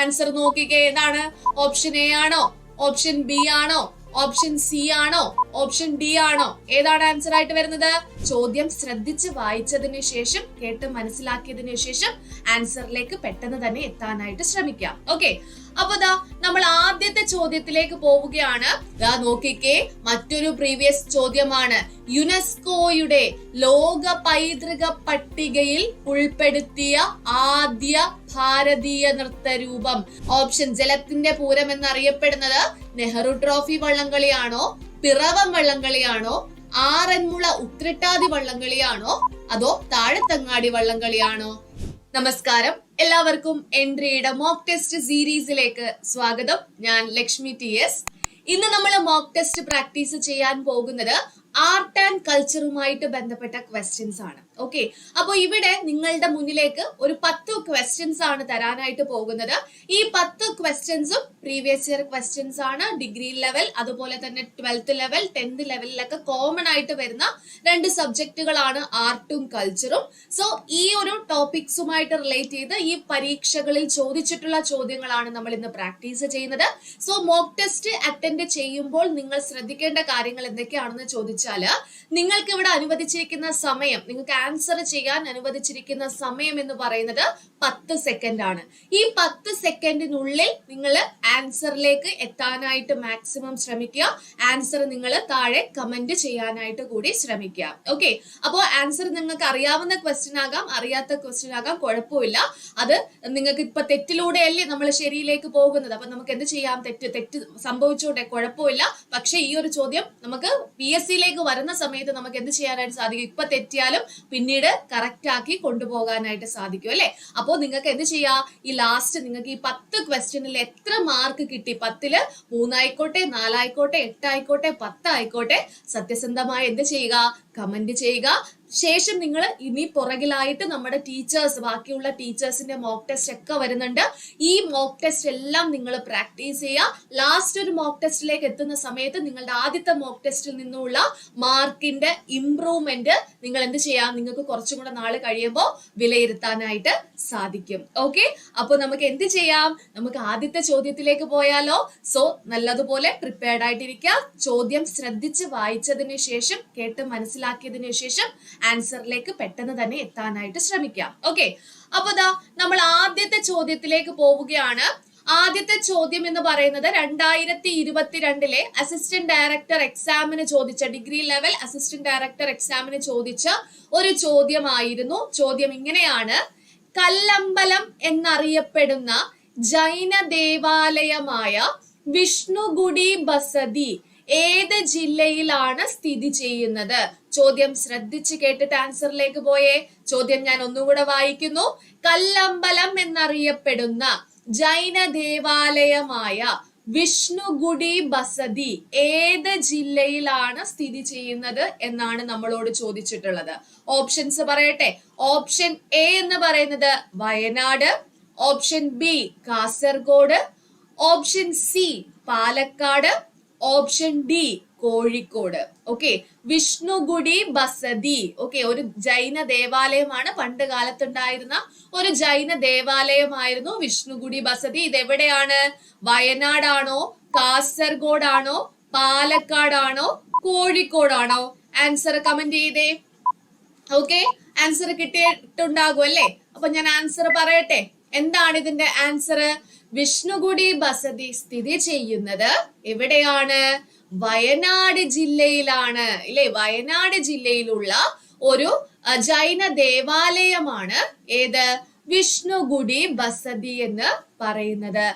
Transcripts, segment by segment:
Answer നോക്കിക്കേ. ഏതാണ്? Option A ആണോ? ഓപ്ഷൻ ബി ആണോ? ഓപ്ഷൻ സി ആണോ? ഓപ്ഷൻ ഡി ആണോ? ഏതാണ് ആൻസർ ആയിട്ട് വരുന്നത്? ചോദ്യം ശ്രദ്ധിച്ച് വായിച്ചതിന് ശേഷം കേട്ട് മനസ്സിലാക്കിയതിന് ശേഷം ആൻസറിലേക്ക് പെട്ടെന്ന് തന്നെ എത്താനായിട്ട് ശ്രമിക്കാം. ഓക്കെ അപ്പൊ ദാ നമ്മൾ ആദ്യത്തെ ചോദ്യത്തിലേക്ക് പോവുകയാണ്. ദാ നോക്കിക്കേ മറ്റൊരു പ്രീവിയസ് ചോദ്യമാണ്. യുനെസ്കോയുടെ ലോക പൈതൃക പട്ടികയിൽ ഉൾപ്പെടുത്തിയ ആദ്യ ഭാരതീയ നൃത്തരൂപം. ഓപ്ഷൻ ജലത്തിന്റെ പൂരം എന്നറിയപ്പെടുന്നത് നെഹ്റു ട്രോഫി വള്ളംകളിയാണോ? പിറവം വള്ളംകളിയാണോ? ആറന്മുള ഉത്രട്ടാതി വള്ളംകളിയാണോ? അതോ താഴെത്തങ്ങാടി വള്ളംകളിയാണോ? നമസ്കാരം. എല്ലാവർക്കും എൻട്രിയുടെ മോക്ക് ടെസ്റ്റ് സീരീസിലേക്ക് സ്വാഗതം. ഞാൻ ലക്ഷ്മി ടി എസ് ഇന്ന് നമ്മൾ മോക്ക് ടെസ്റ്റ് പ്രാക്ടീസ് ചെയ്യാൻ പോകുന്നത് ആർട്ട് ആൻഡ് കൾച്ചറുമായിട്ട് ബന്ധപ്പെട്ട ക്വസ്റ്റ്യൻസ് ആണ്. ഓക്കെ അപ്പോൾ ഇവിടെ നിങ്ങളുടെ മുന്നിലേക്ക് ഒരു പത്ത് ക്വസ്റ്റ്യൻസ് ആണ് തരാനായിട്ട് പോകുന്നത്. ഈ പത്ത് ക്വസ്റ്റ്യൻസും പ്രീവിയസ് ഇയർ ക്വസ്റ്റ്യൻസ് ആണ്. ഡിഗ്രി ലെവൽ അതുപോലെ തന്നെ ട്വൽത്ത് ലെവൽ ടെൻത്ത് ലെവലിലൊക്കെ കോമൺ ആയിട്ട് വരുന്ന രണ്ട് സബ്ജക്റ്റുകളാണ് ആർട്ടും കൾച്ചറും സോ ഈ ഒരു ടോപ്പിക്സുമായിട്ട് റിലേറ്റ് ചെയ്ത് ഈ പരീക്ഷകളിൽ ചോദിച്ചിട്ടുള്ള ചോദ്യങ്ങളാണ് നമ്മൾ ഇന്ന് പ്രാക്ടീസ് ചെയ്യുന്നത്. സോ മോക്ക് ടെസ്റ്റ് അറ്റൻഡ് ചെയ്യുമ്പോൾ നിങ്ങൾ ശ്രദ്ധിക്കേണ്ട കാര്യങ്ങൾ എന്തൊക്കെയാണെന്ന് ചോദിച്ചാൽ നിങ്ങൾക്ക് ഇവിടെ അനുവദിച്ചിരിക്കുന്ന സമയം നിങ്ങൾക്ക് ആൻസർ ചെയ്യാൻ അനുവദിച്ചിരിക്കുന്ന സമയം എന്ന് പറയുന്നത് പത്ത് സെക്കൻഡ് ആണ് ഈ പത്ത് സെക്കൻഡിനുള്ളിൽ നിങ്ങൾ ആൻസറിലേക്ക് എത്താനായിട്ട് മാക്സിമം ശ്രമിക്കുക. ആൻസർ നിങ്ങൾ താഴെ കമന്റ് ചെയ്യാനായിട്ട് കൂടി ശ്രമിക്കുക. ഓക്കെ? അപ്പോൾ ആൻസർ നിങ്ങൾക്ക് അറിയാവുന്ന ക്വസ്റ്റ്യൻ ആകാം അറിയാത്ത ക്വസ്റ്റ്യൻ ആകാം കുഴപ്പമില്ല. അത് നിങ്ങൾക്ക് ഇപ്പൊ തെറ്റിലൂടെയല്ലേ നമ്മൾ ശരിയിലേക്ക് പോകുന്നത്. അപ്പൊ നമുക്ക് എന്ത് ചെയ്യാം? തെറ്റ് തെറ്റ് സംഭവിച്ചോട്ടെ കുഴപ്പമില്ല. പക്ഷെ ഈ ഒരു ചോദ്യം നമുക്ക് പി എസ് സിയിലേക്ക് വരുന്ന സമയത്ത് നമുക്ക് എന്ത് ചെയ്യാനായിട്ട് സാധിക്കും? ഇപ്പൊ തെറ്റിയാലും പിന്നീട് കറക്റ്റ് ആക്കി കൊണ്ടുപോകാനായിട്ട് സാധിക്കും അല്ലെ? അപ്പോൾ നിങ്ങൾക്ക് എന്ത് ചെയ്യാ? ഈ ലാസ്റ്റ് നിങ്ങൾക്ക് ഈ പത്ത് ക്വസ്റ്റ്യനിൽ എത്ര മാർക്ക് കിട്ടി? പത്തിൽ മൂന്നായിക്കോട്ടെ നാലായിക്കോട്ടെ എട്ടായിക്കോട്ടെ പത്തായിക്കോട്ടെ. സത്യസന്ധമായി എന്ത് ചെയ്യുക? കമന്റ് ചെയ്യുക. ശേഷം നിങ്ങൾ ഇനി പുറകിലായിട്ട് നമ്മുടെ ടീച്ചേഴ്സ് ബാക്കിയുള്ള ടീച്ചേഴ്സിന്റെ മോക്ക് ടെസ്റ്റ് ഒക്കെ വരുന്നുണ്ട്. ഈ മോക്ക് ടെസ്റ്റ് എല്ലാം നിങ്ങൾ പ്രാക്ടീസ് ചെയ്യുക. ലാസ്റ്റ് ഒരു മോക്ക് ടെസ്റ്റിലേക്ക് എത്തുന്ന സമയത്ത് നിങ്ങളുടെ ആദ്യത്തെ മോക്ക് ടെസ്റ്റിൽ നിന്നുള്ള മാർക്കിന്റെ ഇംപ്രൂവ്മെന്റ് നിങ്ങൾ എന്ത് ചെയ്യാം നിങ്ങൾക്ക് കുറച്ചും കൂടെ നാൾ കഴിയുമ്പോൾ വിലയിരുത്താനായിട്ട് സാധിക്കും. ഓക്കെ അപ്പൊ നമുക്ക് എന്ത് ചെയ്യാം? നമുക്ക് ആദ്യത്തെ ചോദ്യത്തിലേക്ക് പോയാലോ? സോ നല്ലതുപോലെ പ്രിപ്പയർഡ് ആയിട്ടിരിക്കുക ചോദ്യം ശ്രദ്ധിച്ച് വായിച്ചതിന് ശേഷം കേട്ട് മനസ്സിലാക്കിയതിനു ശേഷം ആൻസറിലേക്ക് പെട്ടെന്ന് തന്നെ എത്താനായിട്ട് ശ്രമിക്കാം. ഓക്കെ അപ്പൊ ദാ നമ്മൾ ആദ്യത്തെ ചോദ്യത്തിലേക്ക് പോവുകയാണ്. ആദ്യത്തെ ചോദ്യം എന്ന് പറയുന്നത് രണ്ടായിരത്തി ഇരുപത്തിരണ്ടിലെ അസിസ്റ്റന്റ് ഡയറക്ടർ എക്സാമിന് ചോദിച്ച ഡിഗ്രി ലെവൽ അസിസ്റ്റന്റ് ഡയറക്ടർ എക്സാമിന് ചോദിച്ച ഒരു ചോദ്യമായിരുന്നു. ചോദ്യം ഇങ്ങനെയാണ്. കല്ലമ്പലം എന്നറിയപ്പെടുന്ന ജൈന ദേവാലയമായ വിഷ്ണുഗുഡി ബസതി ഏത് ജില്ലയിലാണ് സ്ഥിതി ചെയ്യുന്നത്? ചോദ്യം ശ്രദ്ധിച്ചു കേട്ടിട്ട് ആൻസറിലേക്ക് പോയേ. ചോദ്യം ഞാൻ ഒന്നുകൂടെ വായിക്കുന്നു. കല്ലമ്പലം എന്നറിയപ്പെടുന്ന ജൈന ദേവാലയമായ വിഷ്ണുഗുഡി ബസതി ഏത് ജില്ലയിലാണ് സ്ഥിതി ചെയ്യുന്നത് എന്നാണ് നമ്മളോട് ചോദിച്ചിട്ടുള്ളത്. ഓപ്ഷൻസ് പറയട്ടെ. ഓപ്ഷൻ എ എന്ന് പറയുന്നത് Wayanad option B Kasaragod option C Palakkad option D Kozhikode. Okay Vishnugudi Basadi. Okay ഒരു ജൈന ദേവാലയമാണ്. പണ്ട് കാലത്തുണ്ടായിരുന്ന ഒരു ജൈന ദേവാലയമായിരുന്നു വിഷ്ണുഗുഡി ബസതി. ഇത് എവിടെയാണ് വയനാടാണോ? കാസർഗോഡാണോ? പാലക്കാടാണോ? കോഴിക്കോടാണോ? ആൻസർ കമന്റ് ചെയ്തേ. ഓക്കെ ആൻസർ കിട്ടിയിട്ടുണ്ടാകും അല്ലേ? അപ്പൊ ഞാൻ ആൻസർ പറയട്ടെ. എന്താണ് ഇതിന്റെ ആൻസർ വിഷ്ണുഗുഡി ബസതി സ്ഥിതി ചെയ്യുന്നത് എവിടെയാണ്? വയനാട് ജില്ലയിലാണ് ഇല്ലേ? വയനാട് ജില്ലയിലുള്ള ഒരു ജൈന ദേവാലയമാണ്. ഏത്? വിഷ്ണുഗുഡി ബസതി എന്ന് പറയുന്നത്.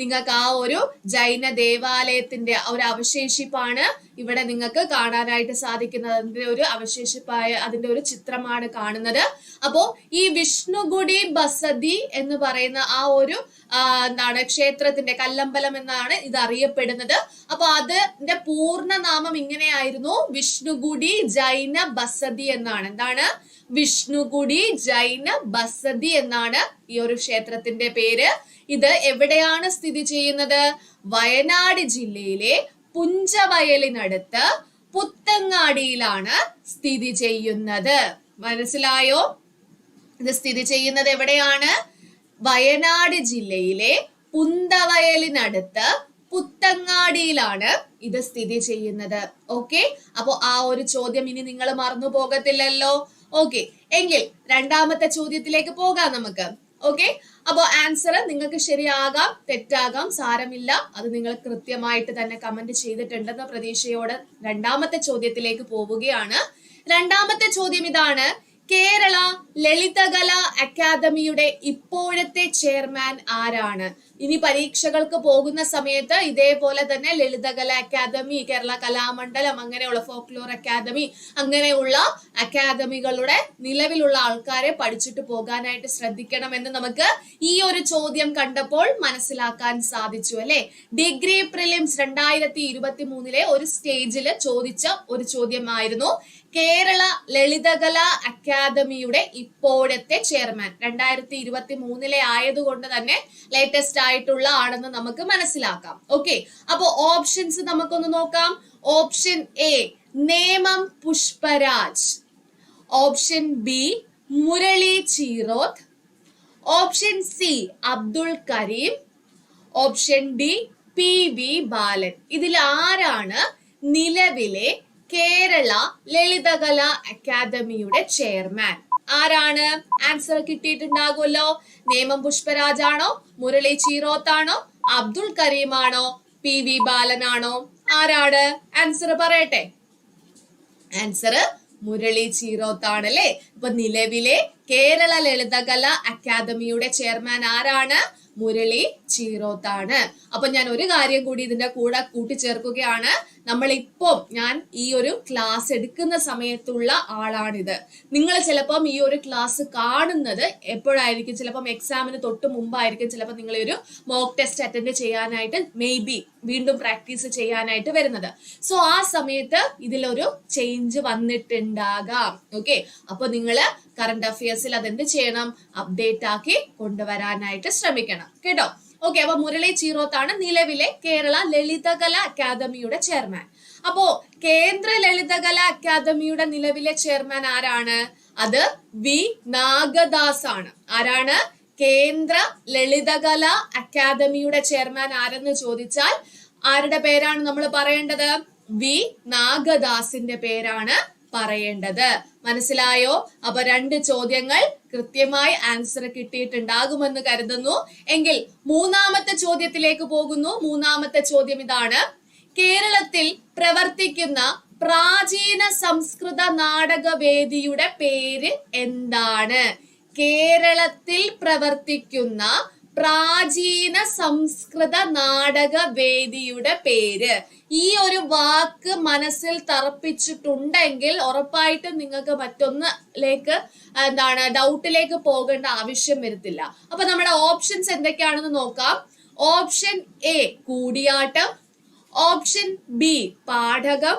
നിങ്ങൾക്ക് ആ ഒരു ജൈന ദേവാലയത്തിന്റെ ഒരു അവശേഷിപ്പാണ് ഇവിടെ നിങ്ങൾക്ക് കാണാനായിട്ട് സാധിക്കുന്നത്. അതിന്റെ ഒരു അവശേഷിപ്പായ അതിന്റെ ഒരു ചിത്രമാണ് കാണുന്നത്. അപ്പോ ഈ വിഷ്ണുഗുഡി ബസതി എന്ന് പറയുന്ന ആ ഒരു എന്താണ് ക്ഷേത്രത്തിന്റെ കല്ലമ്പലം എന്നാണ് ഇത് അറിയപ്പെടുന്നത്. അപ്പൊ അതിന്റെ പൂർണ നാമം ഇങ്ങനെയായിരുന്നു. വിഷ്ണുഗുഡി ജൈന ബസതി എന്നാണ്. എന്താണ്? വിഷ്ണുഗുഡി ജൈന ബസതി എന്നാണ് ഈ ഒരു ക്ഷേത്രത്തിന്റെ പേര്. ഇത് എവിടെയാണ് സ്ഥിതി ചെയ്യുന്നത്? വയനാട് ജില്ലയിലെ പുഞ്ചവയലിനടുത്ത് പുത്തങ്ങാടിയിലാണ് സ്ഥിതി ചെയ്യുന്നത്. മനസ്സിലായോ? ഇത് സ്ഥിതി ചെയ്യുന്നത് എവിടെയാണ്? വയനാട് ജില്ലയിലെ പുന്തവയലിനടുത്ത് പുത്തങ്ങാടിയിലാണ് ഇത് സ്ഥിതി ചെയ്യുന്നത്. ഓക്കെ? അപ്പോ ആ ഒരു ചോദ്യം ഇനി നിങ്ങൾ മറന്നു പോകത്തില്ലല്ലോ ഓക്കെ എങ്കിൽ രണ്ടാമത്തെ ചോദ്യത്തിലേക്ക് പോകാം നമുക്ക്. ഓക്കെ അപ്പോൾ ആൻസർ നിങ്ങൾക്ക് ശരിയാകാം തെറ്റാകാം സാരമില്ല. അത് നിങ്ങൾ കൃത്യമായിട്ട് തന്നെ കമന്റ് ചെയ്തിട്ടുണ്ടെന്ന പ്രതീക്ഷയോടെ രണ്ടാമത്തെ ചോദ്യത്തിലേക്ക് പോവുകയാണ്. രണ്ടാമത്തെ ചോദ്യം ഇതാണ്. കേരള ലളിതകല അക്കാദമിയുടെ ഇപ്പോഴത്തെ ചെയർമാൻ ആരാണ്? ഇനി പരീക്ഷകൾക്ക് പോകുന്ന സമയത്ത് ഇതേപോലെ തന്നെ ലളിതകല അക്കാദമി കേരള കലാമണ്ഡലം അങ്ങനെയുള്ള ഫോക്ലോർ അക്കാദമി അങ്ങനെയുള്ള അക്കാദമികളുടെ നിലവിലുള്ള ആൾക്കാരെ പഠിച്ചിട്ട് പോകാനായിട്ട് ശ്രദ്ധിക്കണം എന്ന് നമുക്ക് ഈ ഒരു ചോദ്യം കണ്ടപ്പോൾ മനസ്സിലാക്കാൻ സാധിച്ചു അല്ലെ? ഡിഗ്രി പ്രിലിംസ് രണ്ടായിരത്തി ഇരുപത്തി മൂന്നിലെ ഒരു സ്റ്റേജിൽ ചോദിച്ച ഒരു ചോദ്യമായിരുന്നു. കേരള ലളിതകല അക്കാദമിയുടെ ഇപ്പോഴത്തെ ചെയർമാൻ. രണ്ടായിരത്തി ഇരുപത്തി മൂന്നിലെ ആയതുകൊണ്ട് തന്നെ ലേറ്റസ്റ്റ് ആയിട്ടുള്ള ആണെന്ന് നമുക്ക് മനസ്സിലാക്കാം. ഓക്കെ അപ്പോ ഓപ്ഷൻസ് നമുക്കൊന്ന് നോക്കാം. Option A Nemom Pushparaj. Option B Murali Cheeroth. Option C Abdul Kareem. Option D P V Balan. ഇതിൽ ആരാണ് നിലവിലെ കേരള ലളിതകല അക്കാദമിയുടെ ചെയർമാൻ. ആരാണ്? ആൻസർ കിട്ടിയിട്ടുണ്ടാകുമല്ലോ. നേമം പുഷ്പരാജാണോ? മുരളി ചീറോത്താണോ അബ്ദുൾ കരീമാണോ? പി വി ബാലനാണോ? ആരാണ്? ആൻസർ പറയട്ടെ. ആൻസർ മുരളി ചീറോത്താണ് അല്ലേ ഇപ്പൊ നിലവിലെ കേരള ലളിതകല അക്കാദമിയുടെ ചെയർമാൻ ആരാണ്? മുരളി ചീറോത്താണ് അപ്പൊ ഞാൻ ഒരു കാര്യം കൂടി ഇതിന്റെ കൂടെ കൂട്ടിച്ചേർക്കുകയാണ്. നമ്മൾ ഇപ്പം ഞാൻ ഈ ഒരു ക്ലാസ് എടുക്കുന്ന സമയത്തുള്ള ആളാണിത്. നിങ്ങൾ ചിലപ്പം ഈ ഒരു ക്ലാസ് കാണുന്നത് എപ്പോഴായിരിക്കും? ചിലപ്പം എക്സാമിന് തൊട്ട് മുമ്പായിരിക്കും. ചിലപ്പോൾ നിങ്ങൾ ഒരു മോക്ക് ടെസ്റ്റ് അറ്റൻഡ് ചെയ്യാനായിട്ട് മേ ബി വീണ്ടും പ്രാക്ടീസ് ചെയ്യാനായിട്ട് വരുന്നത്. സോ ആ സമയത്ത് ഇതിലൊരു ചേഞ്ച് വന്നിട്ടുണ്ടാകാം. ഓക്കെ അപ്പൊ നിങ്ങൾ കറണ്ട് അഫയേഴ്സിൽ അതെന്ത് ചെയ്യണം? അപ്ഡേറ്റ് ആക്കി കൊണ്ടുവരാനായിട്ട് ശ്രമിക്കണം. കേട്ടോ? ഓക്കെ അപ്പൊ മുരളി ചീറോത്താണ് നിലവിലെ കേരള ലളിതകല അക്കാദമിയുടെ ചെയർമാൻ. അപ്പോ കേന്ദ്ര ലളിതകല അക്കാദമിയുടെ നിലവിലെ ചെയർമാൻ ആരാണ്? അത് വി നാഗദാസ് ആണ് ആരാണ്? കേന്ദ്ര ലളിതകല അക്കാദമിയുടെ ചെയർമാൻ ആരെന്ന് ചോദിച്ചാൽ ആരുടെ പേരാണ് നമ്മൾ പറയേണ്ടത്? വി നാഗദാസിന്റെ പേരാണ്. പറയേണ്ടത്. മനസ്സിലായോ? അപ്പൊ രണ്ട് ചോദ്യങ്ങൾ കൃത്യമായി ആൻസർ കിട്ടിയിട്ടുണ്ടാകുമെന്ന് കരുതുന്നു. എങ്കിൽ മൂന്നാമത്തെ ചോദ്യത്തിലേക്ക് പോകുന്നു. മൂന്നാമത്തെ ചോദ്യം ഇതാണ്. കേരളത്തിൽ പ്രവർത്തിക്കുന്ന പ്രാചീന സംസ്കൃത നാടകവേദിയുടെ പേര് എന്താണ്? കേരളത്തിൽ പ്രവർത്തിക്കുന്ന പ്രാചീന സംസ്കൃത നാടകവേദിയുടെ പേര്. ഈ ഒരു വാക്ക് മനസ്സിൽ തറപ്പിച്ചിട്ടുണ്ടെങ്കിൽ ഉറപ്പായിട്ടും നിങ്ങൾക്ക് മറ്റൊന്നിലേക്ക് എന്താണ് ഡൗട്ടിലേക്ക് പോകേണ്ട ആവശ്യം വരത്തില്ല. അപ്പൊ നമ്മുടെ ഓപ്ഷൻസ് എന്തൊക്കെയാണെന്ന് നോക്കാം. Option A Koodiyattam. Option B Padakam.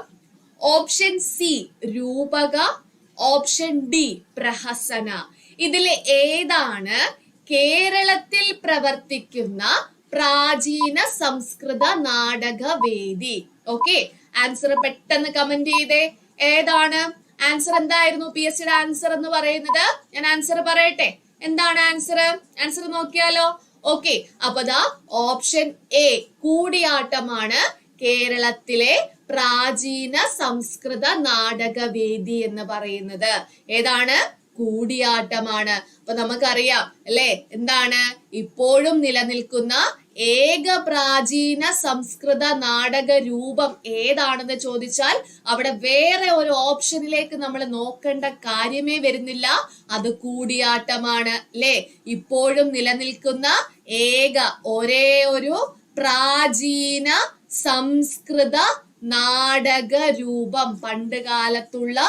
Option C Rupaka. Option D Prahasana. ഇതിൽ ഏതാണ് കേരളത്തിൽ പ്രവർത്തിക്കുന്ന പ്രാചീന സംസ്കൃത നാടകവേദി. ഓക്കെ ആൻസർ പെട്ടെന്ന് കമന്റ് ചെയ്തേ. ഏതാണ്? ആൻസർ എന്തായിരുന്നു? പി എസ് സിയുടെ ആൻസർ എന്ന് പറയുന്നത്? ഞാൻ ആൻസർ പറയട്ടെ. എന്താണ് ആൻസർ ആൻസർ നോക്കിയാലോ? ഓക്കെ അപ്പൊ ദാ ഓപ്ഷൻ എ കൂടിയാട്ടമാണ് കേരളത്തിലെ പ്രാചീന സംസ്കൃത നാടകവേദി എന്ന് പറയുന്നത്. ഏതാണ്? കൂടിയാട്ടമാണ്. അപ്പൊ നമുക്കറിയാം അല്ലെ? എന്താണ്? ഇപ്പോഴും നിലനിൽക്കുന്ന ഏക പ്രാചീന സംസ്കൃത നാടക രൂപം ഏതാണെന്ന് ചോദിച്ചാൽ അവിടെ വേറെ ഒരു ഓപ്ഷനിലേക്ക് നമ്മൾ നോക്കേണ്ട കാര്യമേ വരുന്നില്ല. അത് കൂടിയാട്ടമാണ് അല്ലെ? ഇപ്പോഴും നിലനിൽക്കുന്ന ഏക ഒരേ ഒരു പ്രാചീന സംസ്കൃത നാടക രൂപം. പണ്ട് കാലത്തുള്ള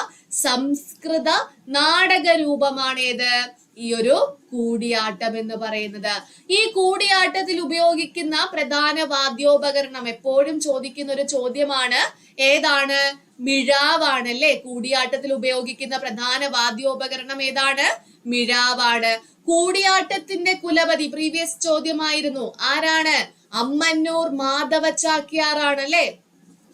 സംസ്കൃത നാടക രൂപമാണേത് ഈ ഒരു കൂടിയാട്ടം എന്ന് പറയുന്നത്. ഈ കൂടിയാട്ടത്തിൽ ഉപയോഗിക്കുന്ന പ്രധാന വാദ്യോപകരണം എപ്പോഴും ചോദിക്കുന്ന ഒരു ചോദ്യമാണ് ഏതാണ്? മിഴാവാണ് അല്ലെ? കൂടിയാട്ടത്തിൽ ഉപയോഗിക്കുന്ന പ്രധാന വാദ്യോപകരണം ഏതാണ്? മിഴാവാണ്. കൂടിയാട്ടത്തിന്റെ കുലപതി പ്രീവിയസ് ചോദ്യമായിരുന്നു. ആരാണ്? അമ്മന്നൂർ മാധവ ചാക്യാറാണ് അല്ലെ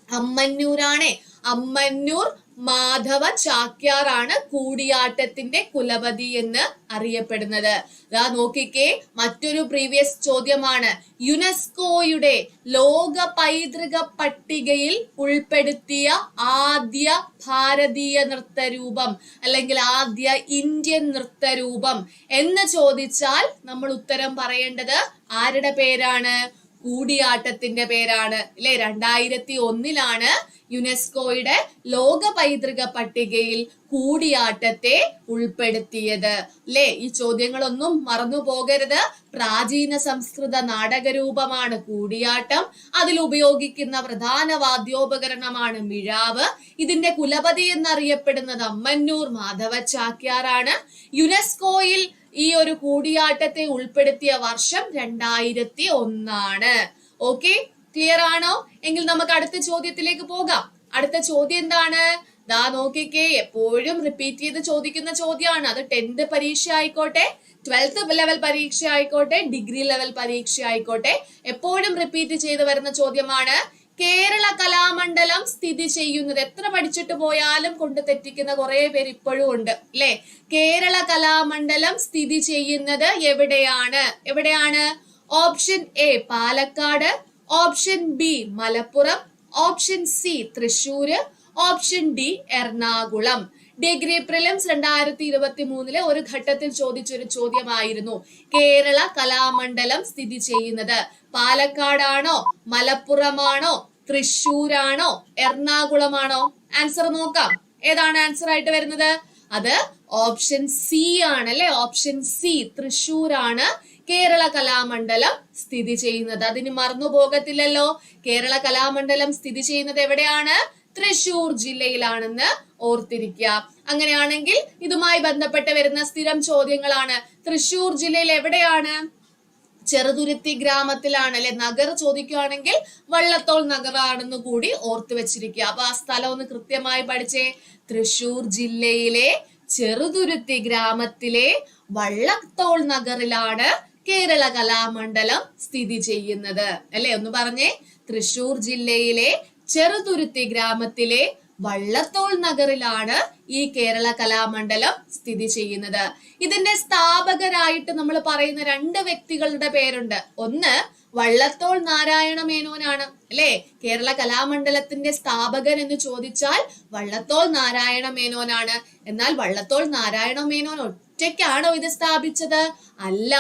അമ്മന്നൂരാണ്. അമ്മന്നൂർ മാധവ ചാക്യാറാണ് കൂടിയാട്ടത്തിന്റെ കുലപതി എന്ന് അറിയപ്പെടുന്നത്. ദാ നോക്കിക്കേ മറ്റൊരു പ്രീവിയസ് ചോദ്യമാണ്. യുനെസ്കോയുടെ ലോക പൈതൃക പട്ടികയിൽ ഉൾപ്പെടുത്തിയ ആദ്യ ഭാരതീയ നൃത്തരൂപം അല്ലെങ്കിൽ ആദ്യ ഇന്ത്യൻ നൃത്തരൂപം എന്ന് ചോദിച്ചാൽ നമ്മൾ ഉത്തരം പറയേണ്ടത് ആരുടെ പേരാണ്? കൂടിയാട്ടത്തിന്റെ പേരാണ്. അല്ലെ രണ്ടായിരത്തി ഒന്നിലാണ് യുനെസ്കോയുടെ ലോക പൈതൃക പട്ടികയിൽ കൂടിയാട്ടത്തെ ഉൾപ്പെടുത്തിയത്. അല്ലെ ഈ ചോദ്യങ്ങളൊന്നും മറന്നു പോകരുത്. പ്രാചീന സംസ്കൃത നാടകരൂപമാണ് കൂടിയാട്ടം. അതിൽ ഉപയോഗിക്കുന്ന പ്രധാന വാദ്യോപകരണമാണ് മിഴാവ്. ഇതിന്റെ കുലപതി എന്നറിയപ്പെടുന്നത് അമ്മന്നൂർ മാധവ ചാക്യാറാണ് യുനെസ്കോയിൽ ഈ ഒരു കൂടിയാട്ടത്തെ ഉൾപ്പെടുത്തിയ വർഷം രണ്ടായിരത്തി ഒന്നാണ് ഓക്കെ ക്ലിയർ ആണോ? എങ്കിൽ നമുക്ക് അടുത്ത ചോദ്യത്തിലേക്ക് പോകാം. അടുത്ത ചോദ്യം എന്താണ്? ദാ നോക്കിക്കേ എപ്പോഴും റിപ്പീറ്റ് ചെയ്ത് ചോദിക്കുന്ന ചോദ്യമാണ്. അത് ടെൻത്ത് പരീക്ഷ ആയിക്കോട്ടെ ട്വൽത്ത് ലെവൽ പരീക്ഷ ആയിക്കോട്ടെ ഡിഗ്രി ലെവൽ പരീക്ഷ ആയിക്കോട്ടെ എപ്പോഴും റിപ്പീറ്റ് ചെയ്ത് വരുന്ന ചോദ്യമാണ്. കേരള കലാമണ്ഡലം സ്ഥിതി ചെയ്യുന്നത് എത്ര പഠിച്ചിട്ട് പോയാലും കൊണ്ട് തെറ്റിക്കുന്ന കുറെ പേര് ഇപ്പോഴും ഉണ്ട് അല്ലെ? കേരള കലാമണ്ഡലം സ്ഥിതി ചെയ്യുന്നത് എവിടെയാണ്? എവിടെയാണ്? Option A Palakkad option B Malappuram option C Thrissur option D Ernakulam. Degree prelims രണ്ടായിരത്തി ഇരുപത്തി മൂന്നിലെ ഒരു ഘട്ടത്തിൽ ചോദിച്ചൊരു ചോദ്യമായിരുന്നു. കേരള കലാമണ്ഡലം സ്ഥിതി ചെയ്യുന്നത് പാലക്കാടാണോ മലപ്പുറമാണോ തൃശൂരാണോ എറണാകുളമാണോ? ആൻസർ നോക്കാം. ഏതാണ് ആൻസർ ആയിട്ട് വരുന്നത്? അത് ഓപ്ഷൻ സി ആണ് അല്ലെ ഓപ്ഷൻ സി തൃശൂരാണ് കേരള കലാമണ്ഡലം സ്ഥിതി ചെയ്യുന്നത്. അതിന് മറന്നു പോകത്തില്ലല്ലോ. കേരള കലാമണ്ഡലം സ്ഥിതി ചെയ്യുന്നത് എവിടെയാണ്? തൃശൂർ ജില്ലയിലാണെന്ന് ഓർത്തിരിക്കുക. അങ്ങനെയാണെങ്കിൽ ഇതുമായി ബന്ധപ്പെട്ട് വരുന്ന സ്ഥിരം ചോദ്യങ്ങളാണ്. തൃശൂർ ജില്ലയിൽ എവിടെയാണ്? ചെറുതുരുത്തി ഗ്രാമത്തിലാണ് അല്ലെ? നഗർ ചോദിക്കുകയാണെങ്കിൽ വള്ളത്തോൾ നഗറാണെന്ന് കൂടി ഓർത്തു വെച്ചിരിക്കുക. അപ്പൊ ആ സ്ഥലം ഒന്ന് കൃത്യമായി പഠിച്ചേ. തൃശൂർ ജില്ലയിലെ ചെറുതുരുത്തി ഗ്രാമത്തിലെ വള്ളത്തോൾ നഗറിലാണ് കേരള കലാമണ്ഡലം സ്ഥിതി ചെയ്യുന്നത്. അല്ലെ? ഒന്ന് പറഞ്ഞേ. തൃശൂർ ജില്ലയിലെ ചെറുതുരുത്തി ഗ്രാമത്തിലെ വള്ളത്തോൾ നഗറിലാണ് ഈ കേരള കലാമണ്ഡലം സ്ഥിതി ചെയ്യുന്നത്. ഇതിന്റെ സ്ഥാപകരായിട്ട് നമ്മൾ പറയുന്ന രണ്ട് വ്യക്തികളുടെ പേരുണ്ട്. ഒന്ന് വള്ളത്തോൾ നാരായണ മേനോനാണ്. അല്ലെ? കേരള കലാമണ്ഡലത്തിന്റെ സ്ഥാപകൻ എന്ന് ചോദിച്ചാൽ വള്ളത്തോൾ നാരായണ മേനോനാണ്. എന്നാൽ വള്ളത്തോൾ നാരായണ മേനോൻ ഒറ്റയ്ക്കാണോ ഇത് സ്ഥാപിച്ചത്? അല്ല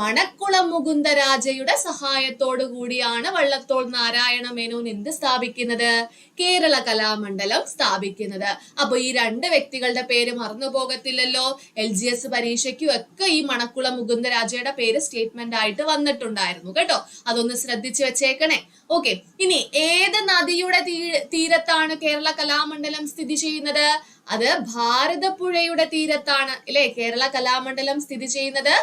മണക്കുളം മുകുന്ദരാജയുടെ സഹായത്തോടു കൂടിയാണ് വള്ളത്തോൾ നാരായണ മേനോൻ എന്ത് സ്ഥാപിക്കുന്നത്? കേരള കലാമണ്ഡലം സ്ഥാപിക്കുന്നത്. അപ്പൊ ഈ രണ്ട് വ്യക്തികളുടെ പേര് മറന്നു പോകത്തില്ലല്ലോ. എൽ ജി എസ് പരീക്ഷയ്ക്കും ഒക്കെ ഈ മണക്കുളം മുകുന്ദരാജയുടെ പേര് സ്റ്റേറ്റ്മെന്റ് ആയിട്ട് വന്നിട്ടുണ്ടായിരുന്നു കേട്ടോ. അതൊന്ന് ശ്രദ്ധിച്ചു വെച്ചേക്കണേ. ഓക്കെ ഇനി ഏത് നദിയുടെ തീരത്താണ് കേരള കലാമണ്ഡലം സ്ഥിതി ചെയ്യുന്നത്? അത് ഭാരതപ്പുഴയുടെ തീരത്താണ്. അല്ലെ കേരള കലാമണ്ഡലം സ്ഥിതി ചെയ്യുന്നത്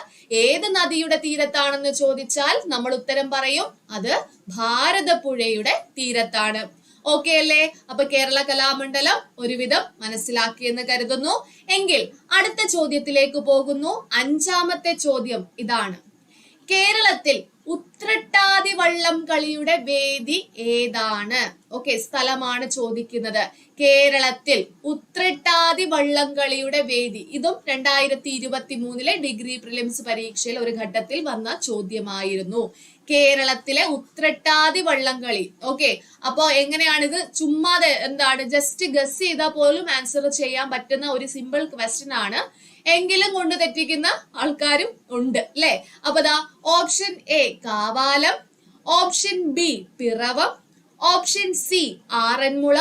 ഏത് നദിയുടെ തീരത്താണെന്ന് ചോദിച്ചാൽ നമ്മൾ ഉത്തരം പറയും അത് ഭാരതപ്പുഴയുടെ തീരത്താണ്. ഓക്കെ അല്ലേ? അപ്പൊ കേരള കലാമണ്ഡലം ഒരുവിധം മനസ്സിലാക്കിയെന്ന് കരുതുന്നു. എങ്കിൽ അടുത്ത ചോദ്യത്തിലേക്ക് പോകുന്നു. അഞ്ചാമത്തെ ചോദ്യം ഇതാണ്. കേരളത്തിൽ ഉത്രട്ടാതി വള്ളം കളിയുടെ വേദി ഏതാണ്? ഓക്കെ സ്ഥലമാണ് ചോദിക്കുന്നത്. കേരളത്തിൽ ഉത്രട്ടാതി വള്ളം കളിയുടെ വേദി. ഇതും രണ്ടായിരത്തി ഇരുപത്തി മൂന്നിലെ ഡിഗ്രി പ്രിലിംസ് പരീക്ഷയിൽ ഒരു ഘട്ടത്തിൽ വന്ന ചോദ്യമായിരുന്നു. കേരളത്തിലെ ഉത്രട്ടാതി വള്ളം കളി. ഓക്കെ അപ്പോ എങ്ങനെയാണിത്? ചുമ്മാതെ എന്താണ്? ജസ്റ്റ് ഗസ് ചെയ്താൽ പോലും ആൻസർ ചെയ്യാൻ പറ്റുന്ന ഒരു സിമ്പിൾ ക്വസ്റ്റ്യൻ ആണ്. എങ്കിലും കൊണ്ട് തെറ്റിക്കുന്ന ആൾക്കാരും ഉണ്ട് അല്ലെ? അപ്പൊ ദാ option A Kavalam. Option B Piravom. Option C Aranmula.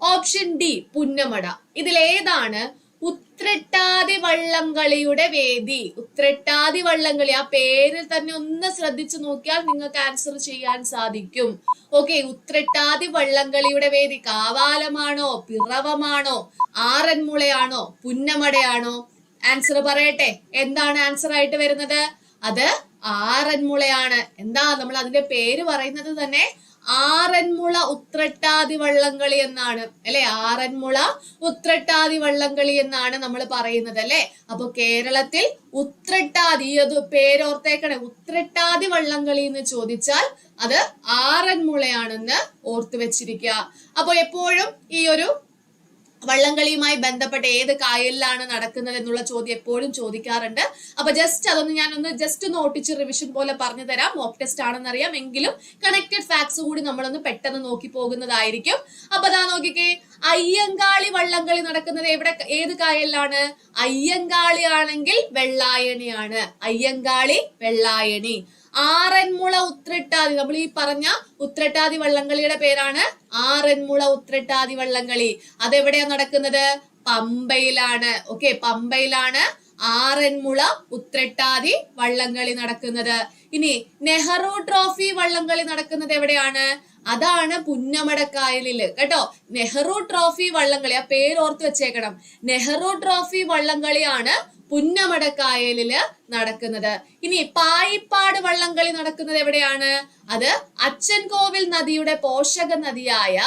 Option D Punnamada. ഇതിലേതാണ് ഉത്രട്ടാതി വള്ളംകളിയുടെ വേദി. ഉത്രട്ടാതി വള്ളംകളി. ആ പേരിൽ തന്നെ ഒന്ന് ശ്രദ്ധിച്ചു നോക്കിയാൽ നിങ്ങൾക്ക് ആൻസർ ചെയ്യാൻ സാധിക്കും. ഓക്കെ ഉത്രട്ടാതി വള്ളംകളിയുടെ വേദി കാവാലമാണോ പിറവമാണോ ആറന്മുളയാണോ പുന്നമടയാണോ? ആൻസർ പറയട്ടെ. എന്താണ് ആൻസർ ആയിട്ട് വരുന്നത്? അത് ആറന്മുളയാണ്. എന്താ നമ്മൾ അതിന്റെ പേര് പറയുന്നത് തന്നെ? ആറന്മുള ഉത്രട്ടാതി വള്ളംകളി എന്നാണ്. അല്ലെ? ആറന്മുള ഉത്രട്ടാതി വള്ളംകളി എന്നാണ് നമ്മൾ പറയുന്നത് അല്ലെ? അപ്പൊ കേരളത്തിൽ ഉത്രട്ടാതി അത് പേരോർത്തേക്കണേ. ഉത്രട്ടാതി വള്ളംകളി എന്ന് ചോദിച്ചാൽ അത് ആറന്മുളയാണെന്ന് ഓർത്തു വെച്ചിരിക്കുക. അപ്പൊ എപ്പോഴും ഈ ഒരു വള്ളംകളിയുമായി ബന്ധപ്പെട്ട് ഏത് കായലിലാണ് നടക്കുന്നത് എന്നുള്ള ചോദ്യം എപ്പോഴും ചോദിക്കാറുണ്ട്. അപ്പൊ ജസ്റ്റ് അതൊന്ന് ഞാനൊന്ന് ജസ്റ്റ് ഒന്ന് ഓട്ടിച്ച് റിവിഷൻ പോലെ പറഞ്ഞു തരാം. മോക്ക് ടെസ്റ്റ് ആണെന്നറിയാം എങ്കിലും കണക്റ്റഡ് ഫാക്ട്സ് കൂടി നമ്മളൊന്ന് പെട്ടെന്ന് നോക്കി പോകുന്നതായിരിക്കും. അപ്പൊ അതാ നോക്കിക്കേ. അയ്യങ്കാളി വള്ളംകളി നടക്കുന്നത് എവിടെ ഏത് കായലിലാണ്? അയ്യങ്കാളി ആണെങ്കിൽ വെള്ളായണിയാണ്. അയ്യങ്കാളി വെള്ളായണി. ആറന്മുള ഉത്രട്ടാതി. നമ്മൾ ഈ പറഞ്ഞ ഉത്രട്ടാതി വള്ളംകളിയുടെ പേരാണ് ആറന്മുള ഉത്രട്ടാതി വള്ളംകളി. അതെവിടെയാണ് നടക്കുന്നത്? പമ്പയിലാണ്. ഓക്കെ പമ്പയിലാണ് ആറന്മുള ഉത്രട്ടാതി വള്ളംകളി നടക്കുന്നത്. ഇനി നെഹ്റു ട്രോഫി വള്ളംകളി നടക്കുന്നത് എവിടെയാണ്? അതാണ് പുന്നമടക്കായലിൽ കേട്ടോ? നെഹ്റു ട്രോഫി വള്ളംകളി. ആ പേര് ഓർത്ത് വെച്ചേക്കണം. നെഹ്റു ട്രോഫി വള്ളംകളിയാണ് പുന്നമടക്കായലിൽ നടക്കുന്നത്. ഇനി പായിപ്പാട് വള്ളംകളി നടക്കുന്നത് എവിടെയാണ്? അത് അച്ചൻകോവിൽ നദിയുടെ പോഷക നദിയായ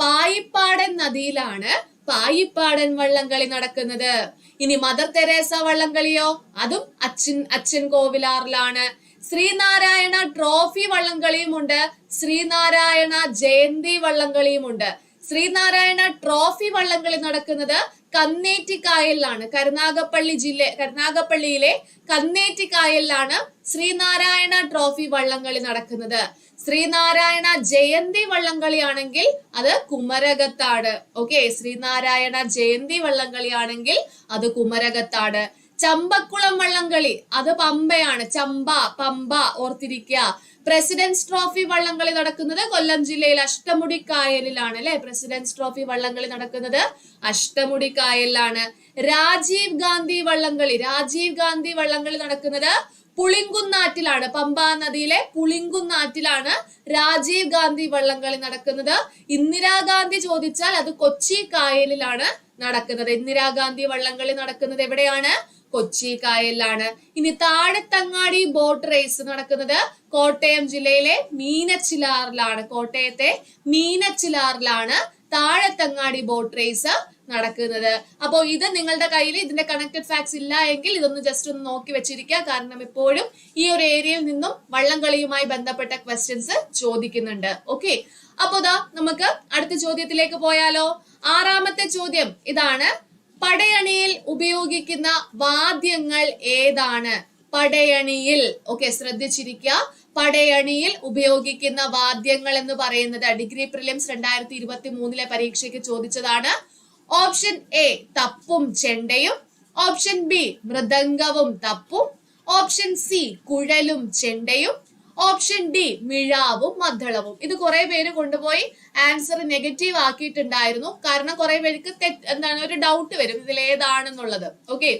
പായിപ്പാടൻ നദിയിലാണ് പായിപ്പാടൻ വള്ളംകളി നടക്കുന്നത്. ഇനി മദർ തെരേസ വള്ളംകളിയോ? അതും അച്ഛൻ അച്ഛൻ കോവിലാറിലാണ് ശ്രീനാരായണ ട്രോഫി വള്ളംകളിയുമുണ്ട്. ശ്രീനാരായണ ജയന്തി വള്ളംകളിയുമുണ്ട്. ശ്രീനാരായണ ട്രോഫി വള്ളംകളി നടക്കുന്നത് കന്നേറ്റിക്കായലിലാണ്. കരുനാഗപ്പള്ളി ജില്ല കരുനാഗപ്പള്ളിയിലെ കന്നേറ്റിക്കായലിലാണ് ശ്രീനാരായണ ട്രോഫി വള്ളംകളി നടക്കുന്നത്. ശ്രീനാരായണ ജയന്തി വള്ളംകളിയാണെങ്കിൽ അത് കുമരകത്താണ് ഓക്കെ ശ്രീനാരായണ ജയന്തി വള്ളംകളിയാണെങ്കിൽ അത് കുമരകത്താണ് ചമ്പക്കുളം വള്ളംകളി. അത് പമ്പയാണ്. ചമ്പ പമ്പ ഓർത്തിരിക്കുക. പ്രസിഡന്റ്സ് ട്രോഫി വള്ളംകളി നടക്കുന്നത് കൊല്ലം ജില്ലയിൽ അഷ്ടമുടി കായലിലാണ് അല്ലെ? പ്രസിഡന്റ്സ് ട്രോഫി വള്ളംകളി നടക്കുന്നത് അഷ്ടമുടി കായലിലാണ് രാജീവ് ഗാന്ധി വള്ളംകളി. രാജീവ് ഗാന്ധി വള്ളംകളി നടക്കുന്നത് പുളിങ്കുന്നാറ്റിലാണ്. പമ്പാ നദിയിലെ പുളിങ്കുന്നാറ്റിലാണ് രാജീവ് ഗാന്ധി വള്ളംകളി നടക്കുന്നത്. ഇന്ദിരാഗാന്ധി ചോദിച്ചാൽ അത് കൊച്ചി കായലിലാണ് നടക്കുന്നത്. ഇന്ദിരാഗാന്ധി വള്ളംകളി നടക്കുന്നത് എവിടെയാണ്? കൊച്ചി കായലിലാണ്. ഇനി താഴെത്തങ്ങാടി ബോട്ട് റേസ് നടക്കുന്നത് കോട്ടയം ജില്ലയിലെ മീനച്ചിലാറിലാണ്. കോട്ടയത്തെ മീനച്ചിലാറിലാണ് താഴെത്തങ്ങാടി ബോട്ട് റേസ് നടക്കുന്നത്. അപ്പോൾ ഇത് നിങ്ങളുടെ കയ്യിൽ ഇതിന്റെ കണക്റ്റഡ് ഫാക്ട്സ് ഇല്ല എങ്കിൽ ഇതൊന്ന് ജസ്റ്റ് ഒന്ന് നോക്കി വെച്ചിരിക്കുക. കാരണം ഇപ്പോഴും ഈ ഒരു ഏരിയയിൽ നിന്നും വള്ളംകളിയുമായി ബന്ധപ്പെട്ട ക്വസ്റ്റ്യൻസ് ചോദിക്കുന്നുണ്ട്. ഓക്കെ അപ്പോ ദാ നമുക്ക് അടുത്ത ചോദ്യത്തിലേക്ക് പോയാലോ? ആറാമത്തെ ചോദ്യം ഇതാണ്. പടയണിയിൽ ഉപയോഗിക്കുന്ന വാദ്യങ്ങൾ ഏതാണ്? പടയണിയിൽ. ഓക്കെ ശ്രദ്ധിച്ചിരിക്കുക. പടയണിയിൽ ഉപയോഗിക്കുന്ന വാദ്യങ്ങൾ എന്ന് പറയുന്നത് ഡിഗ്രി പ്രിലിംസ് രണ്ടായിരത്തി ഇരുപത്തി മൂന്നിലെ പരീക്ഷയ്ക്ക് ചോദിച്ചതാണ്. ഓപ്ഷൻ എ തപ്പും ചെണ്ടയും. ഓപ്ഷൻ ബി മൃദംഗവും തപ്പും. ഓപ്ഷൻ സി കുഴലും ചെണ്ടയും. ഓപ്ഷൻ ഡി മിഴാവും മദ്ദളവും. ഇത് കുറെ പേര് കൊണ്ടുപോയി ആൻസർ നെഗറ്റീവ് ആക്കിയിട്ടുണ്ടായിരുന്നു. കാരണം കുറെ പേർക്ക് എന്താണ് ഒരു ഡൗട്ട് വരും ഇതിൽ ഏതാണെന്നുള്ളത് ഓക്കെ